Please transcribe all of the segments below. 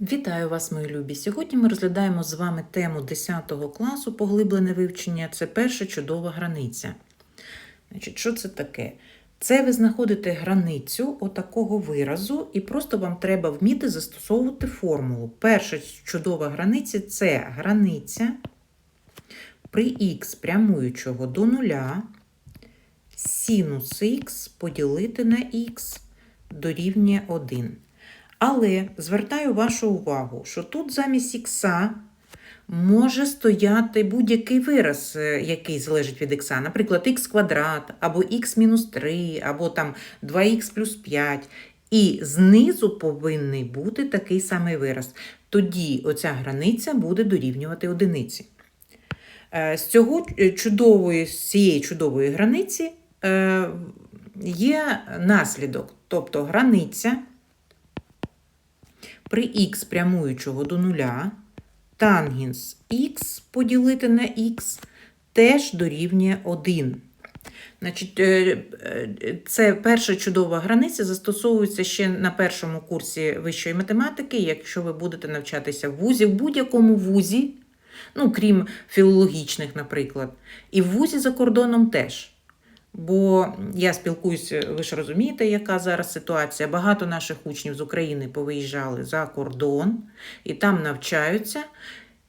Вітаю вас, мої любі! Сьогодні ми розглядаємо з вами тему 10 класу поглиблене вивчення. Це перша чудова границя. Значить, Що це таке? Це ви знаходите границю отакого виразу, і просто вам треба вміти застосовувати формулу. Перша чудова границя це границя при х прямуючого до нуля синус х поділити на х дорівнює 1. Але звертаю вашу увагу, що тут замість ікса може стояти будь-який вираз, е, який залежить від ікса. Наприклад, х квадрат, або х мінус 3, або там 2х плюс 5. І знизу повинен бути такий самий вираз. Тоді оця границя буде дорівнювати одиниці. Е, З цього е, чудової, з цієї чудової границі є наслідок, тобто границя при х прямуючого до нуля тангенс х поділити на х теж дорівнює 1. Значить, е, е, Це перша чудова границя застосовується ще на першому курсі вищої математики, якщо ви будете навчатися в вузі, в будь-якому вузі, ну, крім філологічних, наприклад, і в вузі за кордоном теж. Бо я спілкуюся, ви ж розумієте, яка зараз ситуація. Багато наших учнів з України повиїжджали за кордон і там навчаються,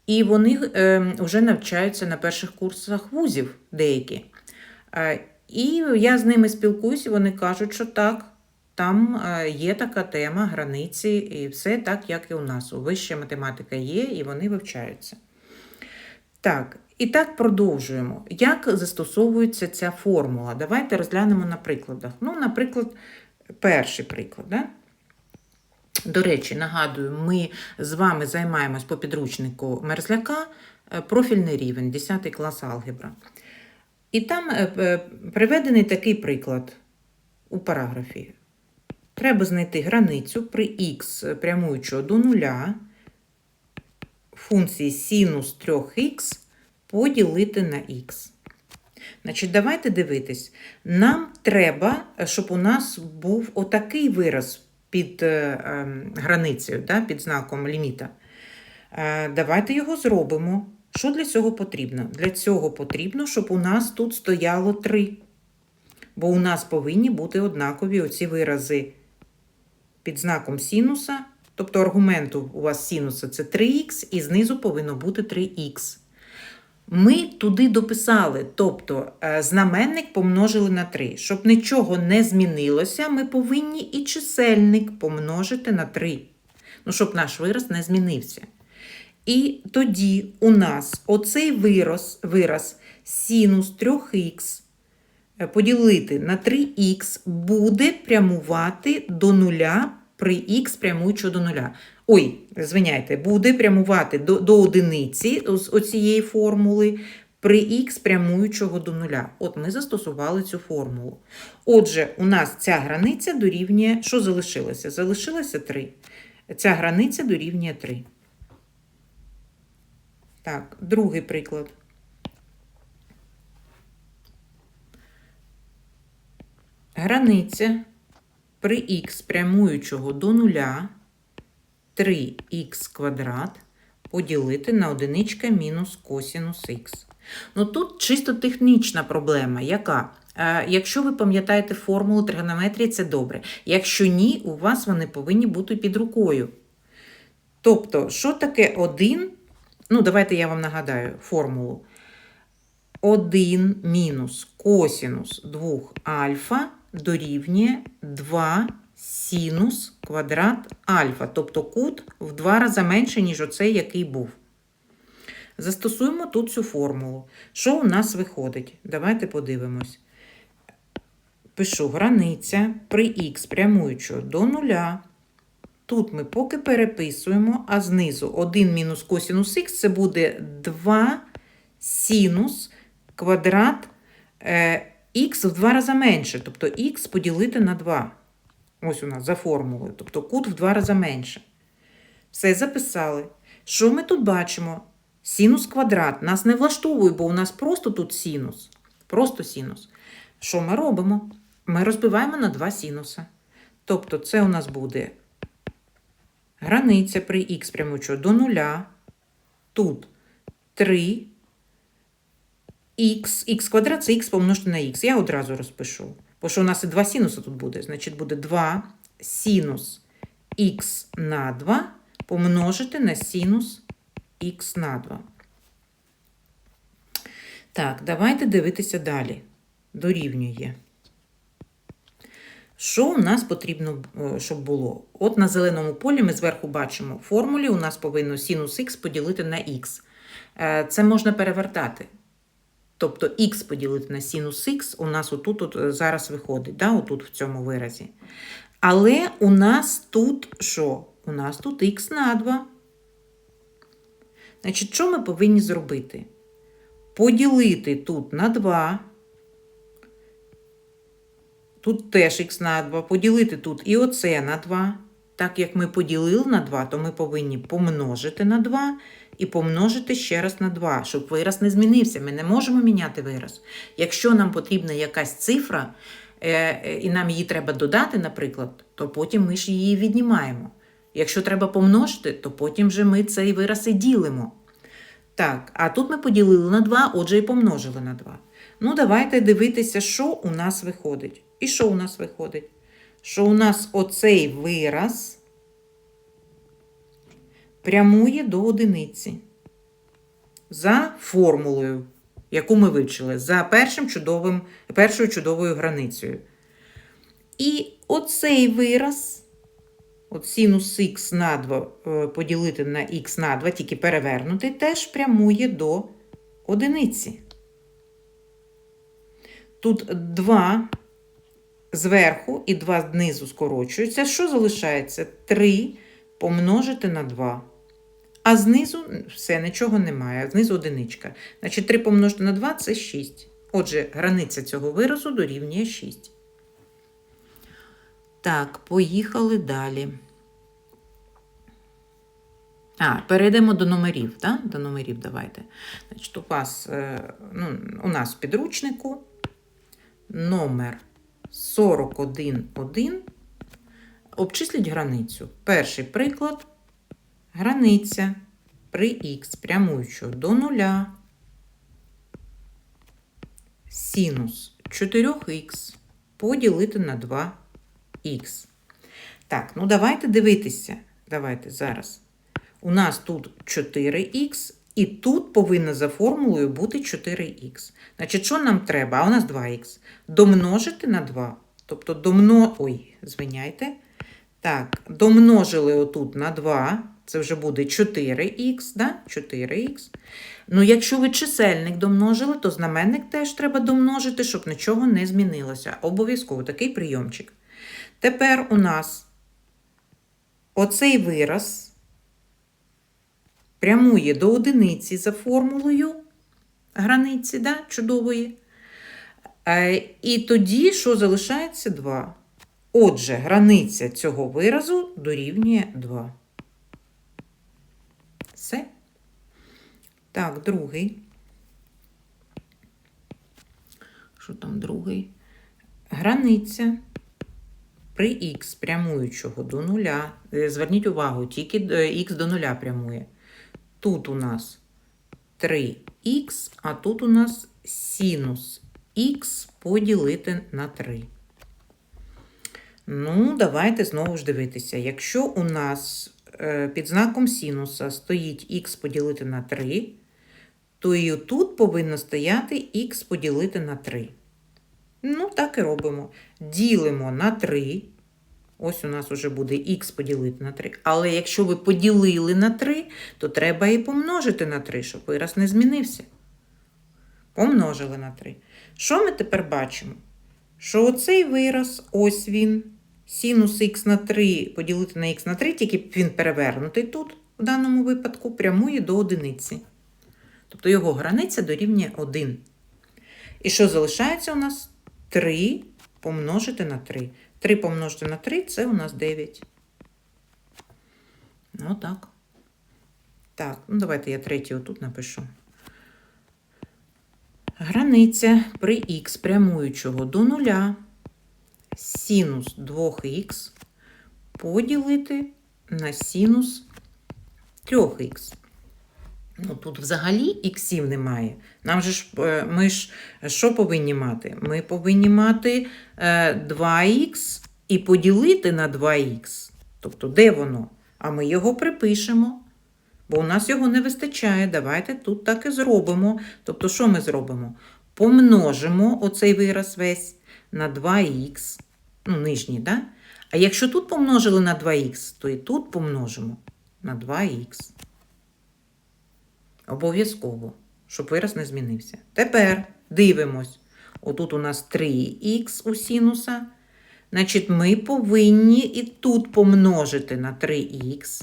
і вони е, вже навчаються на перших курсах вузів деякі. Е, і я з ними спілкуюся, вони кажуть, що так, там е, є така тема границі, і все так, як і у нас. Вища математика є, і вони вивчаються. Так, і так продовжуємо. Як застосовується ця формула? Давайте розглянемо на прикладах. Ну, наприклад, перший приклад. Да? До речі, нагадую, ми з вами займаємось по підручнику мерзляка, е, профільний рівень, 10 клас алгебра. І там е, е, приведений такий приклад у параграфі. Треба знайти границю при х прямуючого до нуля функції синус 3х поділити на х. Значить, давайте дивитись. Нам треба, щоб у нас був отакий вираз під е, е, границею, да, під знаком ліміта. Е, давайте його зробимо. Що для цього потрібно? Для цього потрібно, щоб у нас тут стояло 3. Бо у нас повинні бути однакові оці вирази під знаком синуса. Тобто аргументу у вас синуса це 3х, і знизу повинно бути 3х. Ми туди дописали, тобто е, знаменник помножили на 3. Щоб нічого не змінилося, ми повинні і чисельник помножити на 3. Ну, щоб наш вираз не змінився. І тоді у нас оцей вираз, вираз синус 3х е, поділити на 3х буде прямувати до нуля при х прямуючого до нуля. Ой, звиняйте, буде прямувати до до одиниці з оцієї формули при х прямуючого до нуля. От ми застосували цю формулу. Отже, у нас ця границя дорівнює, що залишилося? Залишилося 3. Ця границя дорівнює 3. Так, другий приклад. Границя при х прямуючого до нуля 3х квадрат поділити на одиничка мінус косінус х. Ну тут чисто технічна проблема. Яка? Е, якщо ви пам'ятаєте формулу тригонометрії, це добре. Якщо ні, у вас вони повинні бути під рукою. Тобто, що таке 1? Ну, давайте я вам нагадаю формулу. 1 мінус косінус 2 альфа дорівнює 2 синус квадрат альфа, тобто кут в два рази менше, ніж оцей, який був. Застосуємо тут цю формулу. Що у нас виходить? Давайте подивимось. Пишу границя при х прямуючого до нуля. Тут ми поки переписуємо, а знизу 1 мінус косінус х це буде 2 синус квадрат е, х в два рази менше, тобто х поділити на 2. Ось у нас за формулою, тобто кут в два рази менше. Все записали. Що ми тут бачимо? Синус квадрат. Нас не влаштовує, бо у нас просто тут синус. Просто синус. Що ми робимо? Ми розбиваємо на два синуса. Тобто, це у нас буде Границя при х прямуючого до нуля. Тут 3 х, х квадрат це х помножити на х. Я одразу розпишу. Бо що у нас і два синуси тут буде. Значить, буде 2 синус х на 2 помножити на синус х на 2. Так, давайте дивитися далі. Дорівнює. Що у нас потрібно, е, щоб було? От на зеленому полі ми зверху бачимо формулі, у нас повинно синус х поділити на х. Е, Це можна перевертати. Тобто х поділити на синус х у нас отут от е, зараз виходить, да? отут в цьому виразі. Але у нас тут що? У нас тут х на 2. Значить, що ми повинні зробити? Поділити тут на 2. Тут теж х на 2. Поділити тут і оце на 2. Так як ми поділили на 2, то ми повинні помножити на 2 і помножити ще раз на 2, щоб вираз не змінився. Ми не можемо міняти вираз. Якщо нам потрібна якась цифра, е, е, і нам її треба додати, наприклад, то потім ми ж її віднімаємо. Якщо треба помножити, то потім же ми цей вираз і ділимо. Так, а тут ми поділили на 2, отже, і помножили на 2. Ну, давайте дивитися, що у нас виходить. І що у нас виходить? Що у нас оцей вираз прямує до одиниці за формулою, яку ми вивчили, за першим чудовим, першою чудовою границею. І оцей вираз, от синус х на 2 е, поділити на х на 2, тільки перевернутий, теж прямує до одиниці. Тут 2 зверху і 2 знизу скорочуються. Що залишається? 3 помножити на 2. А знизу все, нічого немає. Знизу одиничка. Значить, 3 помножити на 2 це 6. Отже, границя цього виразу дорівнює 6. Так, поїхали далі. А, перейдемо до номерів. Так? До номерів давайте. Значить, у вас, е, ну, у нас в підручнику номер 41.1. Обчисліть границю. Перший приклад. Границя при х прямуючого до нуля. Синус 4х поділити на 2х. Так, ну давайте дивитися. Давайте зараз. У нас тут 4х, і тут повинно за формулою бути 4х. Значить, що нам треба? А у нас 2х. Домножити на 2. Тобто домно... Ой, звиняйте. Так, домножили отут на 2. Це вже буде 4х, да? 4х. Ну, якщо ви чисельник домножили, то знаменник теж треба домножити, щоб нічого не змінилося. Обов'язково такий прийомчик. Тепер у нас оцей вираз прямує до одиниці за формулою границі, да? чудової. Е, І тоді, що залишається 2. Отже, границя цього виразу дорівнює 2. Все. Так, другий. Що там другий? Границя при х прямуючого до нуля. Е, Зверніть увагу, тільки х до нуля прямує. Тут у нас 3х, а тут у нас синус х поділити на 3. Ну, давайте знову ж дивитися. Якщо у нас е, під знаком синуса стоїть х поділити на 3, то і тут повинно стояти х поділити на 3. Ну, так і робимо. Ділимо на 3. Ось у нас вже буде х поділити на 3. Але якщо ви поділили на 3, то треба і помножити на 3, щоб вираз не змінився. Помножили на 3. Що ми тепер бачимо? Що оцей вираз, ось він, синус х на 3 поділити на х на 3, тільки він перевернутий тут, в даному випадку, прямує до одиниці. Тобто його границя дорівнює 1. І що залишається у нас? 3 помножити на 3. 3 помножити на 3 це у нас 9. Ну так. Так, ну давайте я третій отут напишу. Границя при х прямуючого до нуля синус 2х поділити на синус 3х. Ну, тут взагалі іксів немає. Нам же ж, е, ми ж що повинні мати? Ми повинні мати е, 2х і поділити на 2х. Тобто, де воно? А ми його припишемо. Бо у нас його не вистачає. Давайте тут так і зробимо. Тобто, що ми зробимо? Помножимо оцей вираз весь на 2х, ну, нижній, да? А якщо тут помножили на 2х, то і тут помножимо на 2х. Обов'язково, щоб вираз не змінився. Тепер дивимось. Отут у нас 3х у синуса. Значить, ми повинні і тут помножити на 3х.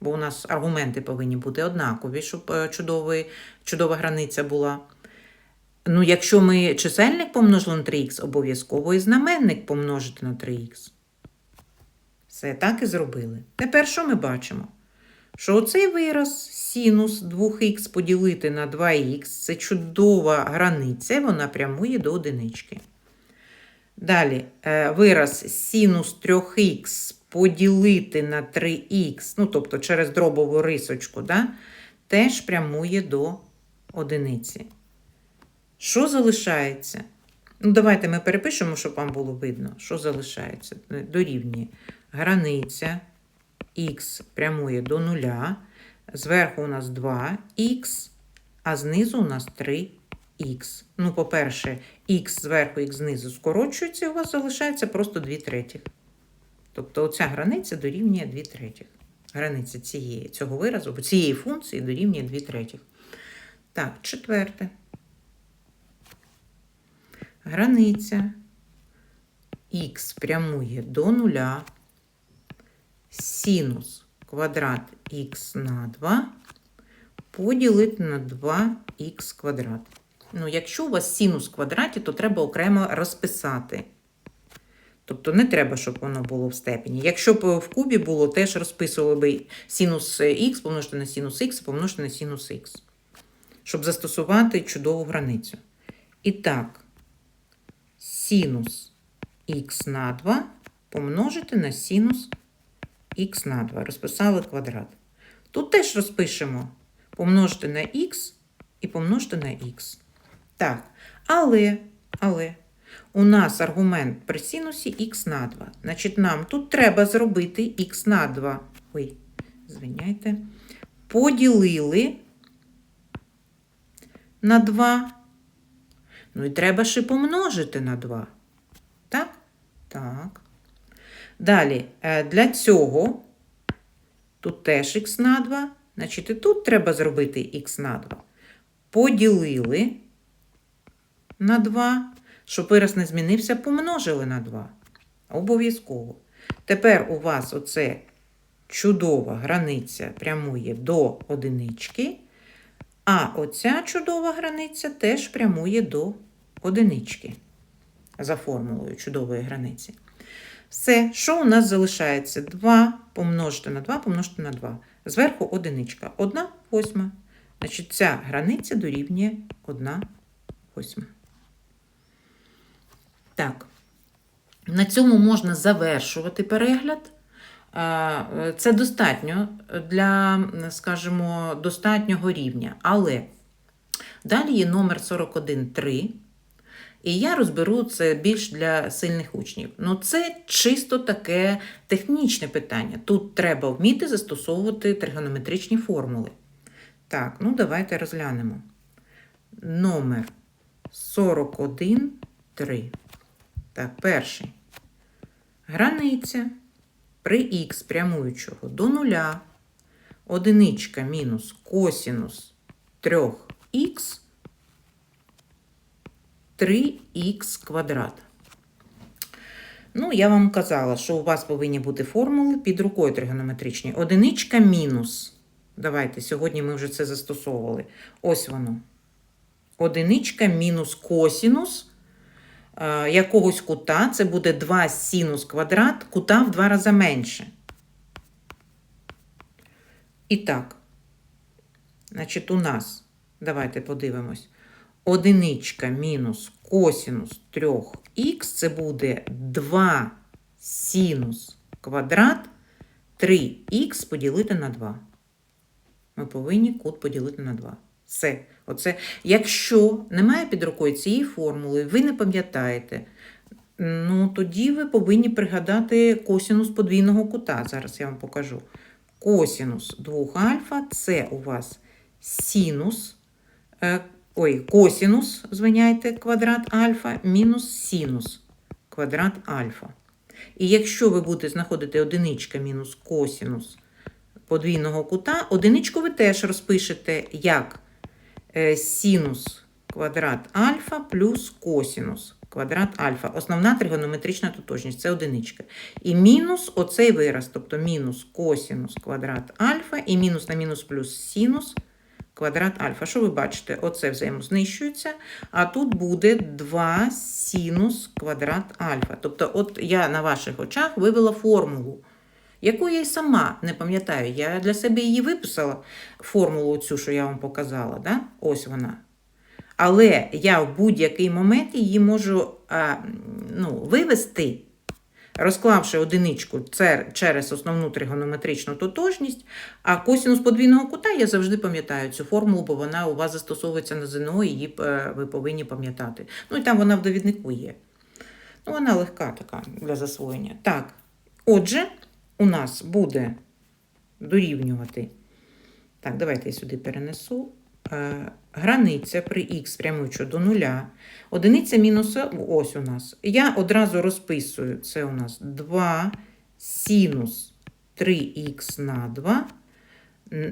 Бо у нас аргументи повинні бути однакові, щоб е, чудовий, чудова границя була. Ну, якщо ми чисельник помножили на 3х, обов'язково і знаменник помножити на 3х. Все, так і зробили. Тепер що ми бачимо? Що оцей вираз синус 2х поділити на 2х це чудова границя, вона прямує до одинички. Далі е, вираз синус 3х поділити на 3х, ну тобто через дробову рисочку, да, теж прямує до одиниці. Що залишається? Ну, давайте ми перепишемо, щоб вам було видно, що залишається. Дорівнює границя х прямує до нуля, зверху у нас 2х, а знизу у нас 3х. Ну, по-перше, х зверху, х знизу скорочується, у вас залишається просто 2 третіх. Тобто оця границя дорівнює 2 третіх. Границя цієї, цього виразу, цієї функції дорівнює 2 третіх. Так, четверте. Границя х прямує до нуля, синус квадрат х на 2 поділити на 2х квадрат. Ну, якщо у вас синус в квадраті, то треба окремо розписати. Тобто не треба, щоб воно було в степені. Якщо б в кубі було, теж розписували би синус х помножити на синус х помножити на синус х. Щоб застосувати чудову границю. І так, синус х на 2 помножити на синус х на 2. Розписали квадрат. Тут теж розпишемо помножити на х і помножити на х. Так, але, але у нас аргумент при синусі х на 2. Значить, нам тут треба зробити х на 2. Ой, звиняйте. Поділили на 2. Ну і треба ще помножити на 2. Так? Так. Далі, е, для цього тут теж х на 2. Значить, і тут треба зробити х на 2. Поділили на 2. Щоб вираз не змінився, помножили на 2. Обов'язково. Тепер у вас оце чудова границя прямує до одинички, а оця чудова границя теж прямує до одинички. За формулою чудової границі. Все, що у нас залишається? 2 помножити на 2 помножити на 2. Зверху одиничка. 1 восьма. Значить, ця границя дорівнює 1 восьма. Так, на цьому можна завершувати перегляд. Це достатньо для, скажімо, достатнього рівня. Але далі є номер 41.3. І я розберу це більш для сильних учнів. Ну, це чисто таке технічне питання. Тут треба вміти застосовувати тригонометричні формули. Так, ну давайте розглянемо. Номер 41.3. Так, перший. Границя при х прямуючого до нуля. Одиничка мінус косінус 3х 3х квадрат. Ну, я вам казала, що у вас повинні бути формули під рукою тригонометричні. Одиничка мінус. Давайте, сьогодні ми вже це застосовували. Ось воно. Одиничка мінус косінус якогось кута. Це буде 2 синус квадрат, кута в два рази менше. І так, значить, у нас, давайте подивимось одиничка мінус косінус 3х, це буде 2 синус квадрат 3х поділити на 2. Ми повинні кут поділити на 2. Все. Оце. Якщо немає під рукою цієї формули, ви не пам'ятаєте, ну тоді ви повинні пригадати косінус подвійного кута. Зараз я вам покажу. Косінус 2 альфа це у вас синус, е, ой, косінус, звиняйте, квадрат альфа, мінус синус квадрат альфа. І якщо ви будете знаходити одиничка мінус косінус подвійного кута, одиничку ви теж розпишете як синус квадрат альфа плюс косінус квадрат альфа. Основна тригонометрична тотожність це одиничка. І мінус оцей вираз, тобто мінус косінус квадрат альфа і мінус на мінус плюс синус квадрат альфа. Що ви бачите? Оце взаємознищується, а тут буде 2 синус квадрат альфа. Тобто, от я на ваших очах вивела формулу, яку я й сама не пам'ятаю. Я для себе її виписала, формулу цю, що я вам показала. Да? Ось вона. Але я в будь-який момент її можу а, ну, вивести, розклавши одиничку через основну тригонометричну тотожність, а косінус подвійного кута я завжди пам'ятаю цю формулу, бо вона у вас застосовується на ЗНО, її е, ви повинні пам'ятати. Ну і там вона в довіднику є. Ну, вона легка така для засвоєння. Так, отже, у нас буде дорівнювати. Так, давайте я сюди перенесу. Е, границя при х прямуючи до нуля. Одиниця мінус ось у нас. Я одразу розписую, це у нас 2 синус 3х на 2.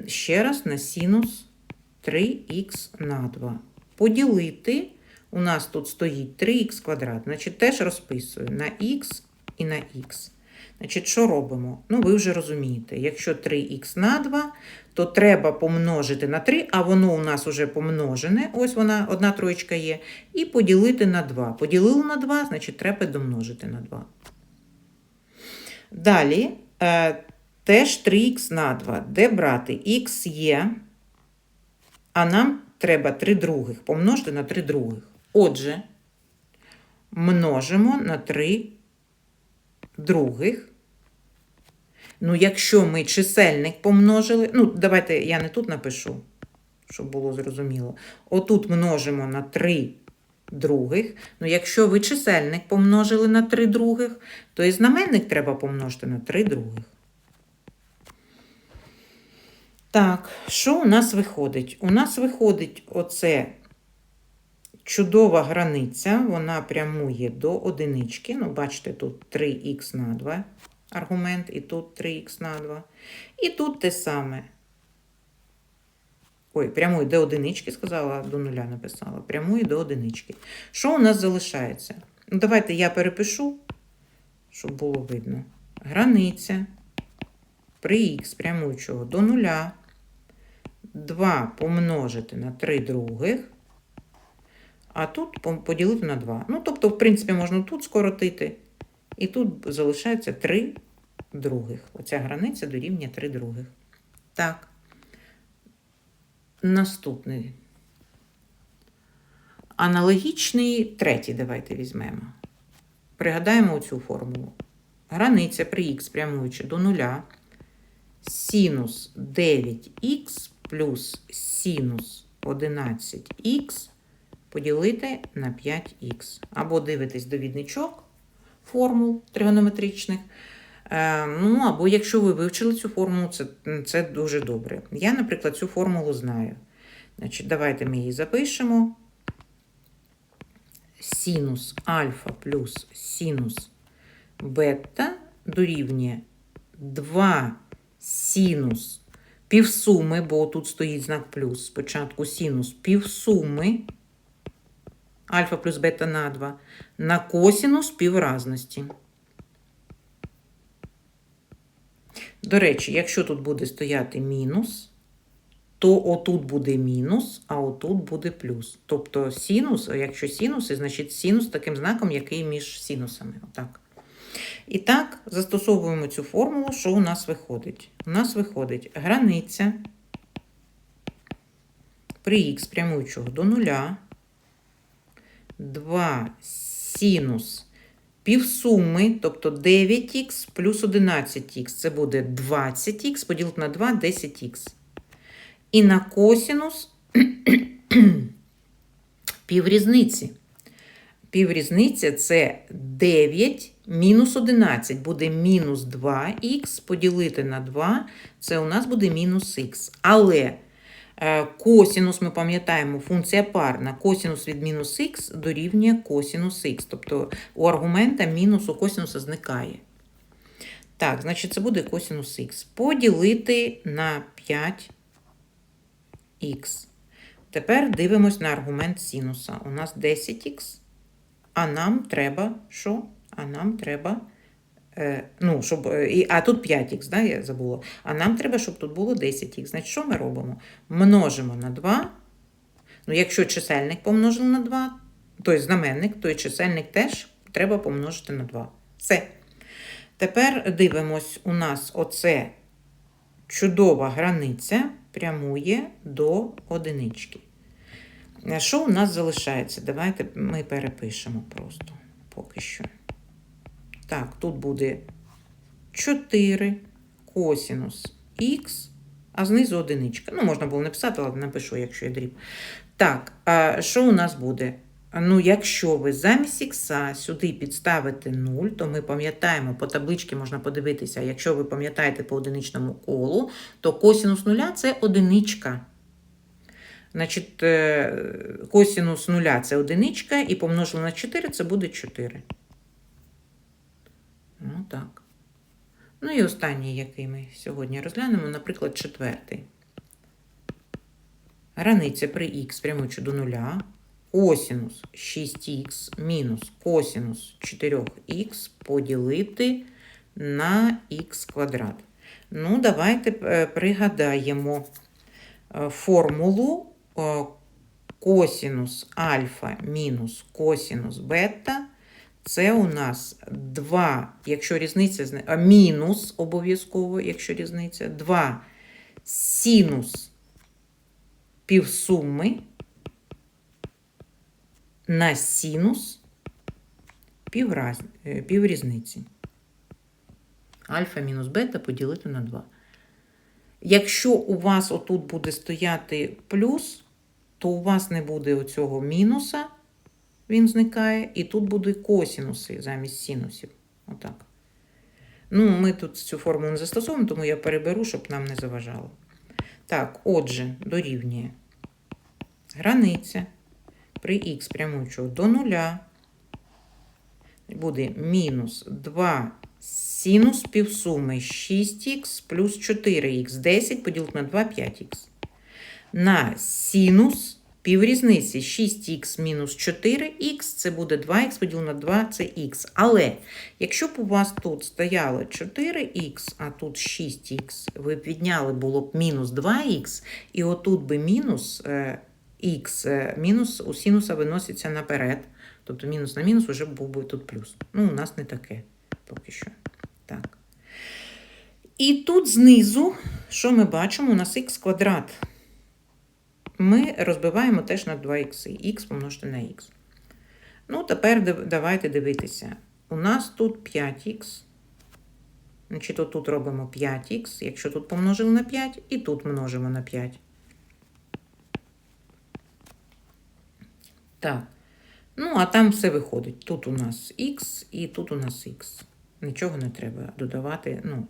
Ще раз на синус 3х на 2. Поділити, у нас тут стоїть 3х квадрат. Значить, теж розписую на х і на х. Значить, що робимо? Ну, ви вже розумієте, якщо 3х на 2, то треба помножити на 3, а воно у нас вже помножене, ось вона, одна троєчка є, і поділити на 2. Поділили на 2, значить, треба домножити на 2. Далі е, теж 3х на 2. Де брати? Х є, а нам треба 3 других. Помножити на 3 других. Отже, множимо на 3 других. Ну, якщо ми чисельник помножили, ну, давайте я не тут напишу, щоб було зрозуміло. Отут множимо на 3 других. Ну, якщо ви чисельник помножили на 3 других, то і знаменник треба помножити на 3 других. Так, що у нас виходить? У нас виходить оце чудова границя, вона прямує до одинички. Ну, бачите, тут 3х на 2 аргумент, і тут 3х на 2. І тут те саме. Ой, прямує до одинички, сказала, до нуля написала. Прямує до одинички. Що у нас залишається? Ну, давайте я перепишу, щоб було видно. Границя при х прямуючого до нуля. 2 помножити на 3 других. А тут поділити на 2. Ну, тобто, в принципі, можна тут скоротити. І тут залишається 3 других. Оця границя дорівнює 3 других. Так. Наступний. Аналогічний третій давайте візьмемо. Пригадаємо цю формулу. Границя при х прямуючи до нуля. Синус 9х плюс синус 11х поділити на 5х. Або дивитесь довідничок формул тригонометричних. Е, Ну, або якщо ви вивчили цю формулу, це, це дуже добре. Я, наприклад, цю формулу знаю. Значить, давайте ми її запишемо. Синус альфа плюс синус бета дорівнює 2 синус півсуми, бо тут стоїть знак плюс. Спочатку синус півсуми альфа плюс бета на 2 на косінус півразності. До речі, якщо тут буде стояти мінус, то отут буде мінус, а отут буде плюс. Тобто синус, якщо синуси, значить синус таким знаком, який між синусами. Отак. І так, застосовуємо цю формулу, що у нас виходить? У нас виходить границя при х прямуючого до нуля. 2 синус Півсуми, тобто 9х плюс 11х, це буде 20х, поділити на 2 10х. І на косінус піврізниці. Піврізниця це 9 мінус 11 буде мінус 2х поділити на 2, це у нас буде мінус х. Але косінус, ми пам'ятаємо, функція парна, косінус від мінус х дорівнює косінус х. Тобто у аргумента мінус у косінуса зникає. Так, значить, це буде косінус х. Поділити на 5х. Тепер дивимось на аргумент синуса. У нас 10х. А нам треба що? А нам треба. Е, ну, щоб, е, і, а тут 5х, да, я забула. А нам треба, щоб тут було 10х. Значить, що ми робимо? Множимо на 2. Ну, якщо чисельник помножили на 2, то й знаменник, то чисельник теж треба помножити на 2. Все. Тепер дивимось, у нас оце чудова границя прямує до одинички. Е, Що у нас залишається? Давайте ми перепишемо просто поки що. Так, тут буде 4 косінус х, а знизу одиничка. Ну, можна було написати, але напишу, якщо є дріб. Так, а що у нас буде? Ну, якщо ви замість ікса сюди підставите 0, то ми пам'ятаємо, по табличці можна подивитися, якщо ви пам'ятаєте по одиничному колу, то косінус нуля це одиничка. Значить, е, косінус нуля це одиничка, і помножили на 4 це буде 4. Ну так. Ну і останній, який ми сьогодні розглянемо, наприклад, четвертий. Границя при х прямуючи до нуля. Косінус 6х мінус косінус 4х поділити на х квадрат. Ну, давайте е, пригадаємо е, формулу е, косінус альфа мінус косінус бета. Це у нас 2, якщо різниця а, мінус обов'язково, якщо різниця, 2 синус півсуми на синус півраз, е, піврізниці. Альфа мінус бета поділити на 2. Якщо у вас отут буде стояти плюс, то у вас не буде оцього мінуса, він зникає, і тут будуть косінуси замість синусів. Отак. Ну, ми тут цю формулу не застосовуємо, тому я переберу, щоб нам не заважало. Так, отже, дорівнює границя при х прямуючого до нуля буде мінус 2 синус півсуми 6х плюс 4х. 10 поділити на 2 5х. На синус піврізниці 6х мінус 4х, це буде 2х поділити на 2, це х. Але якщо б у вас тут стояло 4х, а тут 6х, ви б відняли було б мінус 2х, і отут би мінус е, х, е, мінус у синуса виноситься наперед. Тобто мінус на мінус вже був би тут плюс. Ну, у нас не таке поки що. Так. І тут знизу, що ми бачимо, у нас х квадрат. Ми розбиваємо теж на 2х. х помножити на х. Ну, тепер давайте дивитися. У нас тут 5х. Значить, отут робимо 5х, якщо тут помножили на 5, і тут множимо на 5. Так. Ну, а там все виходить. Тут у нас х і тут у нас х. Нічого не треба додавати, ну,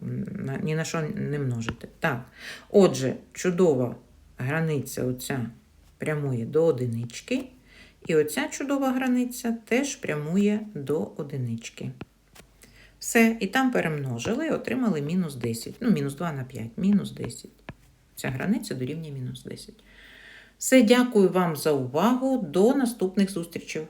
ні на що не множити. Так. Отже, чудова границя оця прямує до одинички. І оця чудова границя теж прямує до одинички. Все, і там перемножили і отримали мінус 10. Ну, мінус 2 на 5, мінус 10. Ця границя дорівнює мінус 10. Все, дякую вам за увагу. До наступних зустрічей.